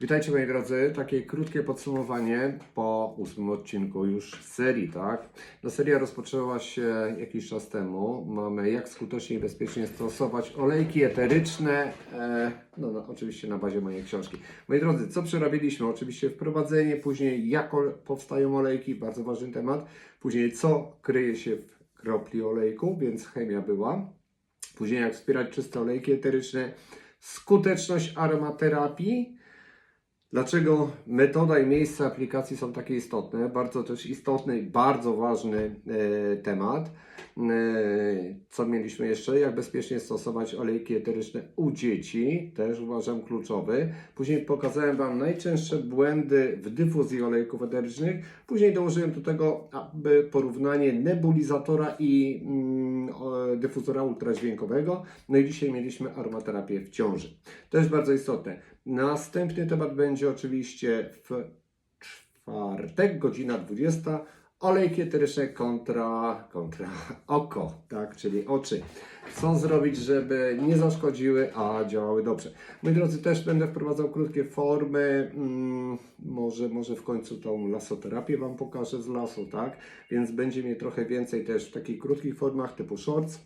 Witajcie moi drodzy, takie krótkie podsumowanie po ósmym odcinku już serii, tak? No seria rozpoczęła się jakiś czas temu. Mamy jak skutecznie i bezpiecznie stosować olejki eteryczne, e, no, no oczywiście na bazie mojej książki. Moi drodzy, co przerobiliśmy? Oczywiście wprowadzenie, później jak powstają olejki, bardzo ważny temat. Później co kryje się w kropli olejku, więc chemia była. Później jak wspierać czyste olejki eteryczne, skuteczność aromaterapii, Dlaczego metoda i miejsce aplikacji są takie istotne? Bardzo też istotny i bardzo ważny e, temat. E, co mieliśmy jeszcze? Jak bezpiecznie stosować olejki eteryczne u dzieci, też uważam kluczowy. Później pokazałem Wam najczęstsze błędy w dyfuzji olejków eterycznych. Później dołożyłem do tego aby porównanie nebulizatora i mm, dyfuzora ultradźwiękowego. No i dzisiaj mieliśmy aromaterapię w ciąży. Też bardzo istotne. Następny temat będzie oczywiście w czwartek, godzina 20. Olejki eteryczne kontra, kontra oko, tak, czyli oczy. Co zrobić, żeby nie zaszkodziły, a działały dobrze. Moi drodzy, też będę wprowadzał krótkie formy. Mm, może, może w końcu tą lasoterapię Wam pokażę z lasu, tak? Więc będzie mnie trochę więcej też w takich krótkich formach typu shorts.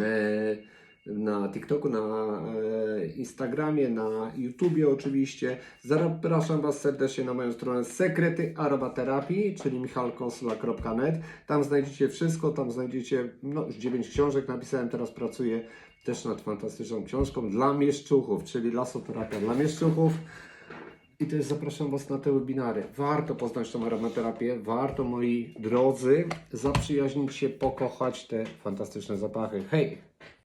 E, na TikToku, na e, Instagramie, na YouTubie oczywiście. Zapraszam Was serdecznie na moją stronę Sekrety Aromaterapii, czyli michalkonsola.net. Tam znajdziecie wszystko, tam znajdziecie no, już 9 książek napisałem, teraz pracuję też nad fantastyczną książką dla mieszczuchów, czyli lasoterapia dla mieszczuchów. I też zapraszam Was na te webinary. Warto poznać tą aromaterapię, warto moi drodzy zaprzyjaźnić się, pokochać te fantastyczne zapachy. Hej!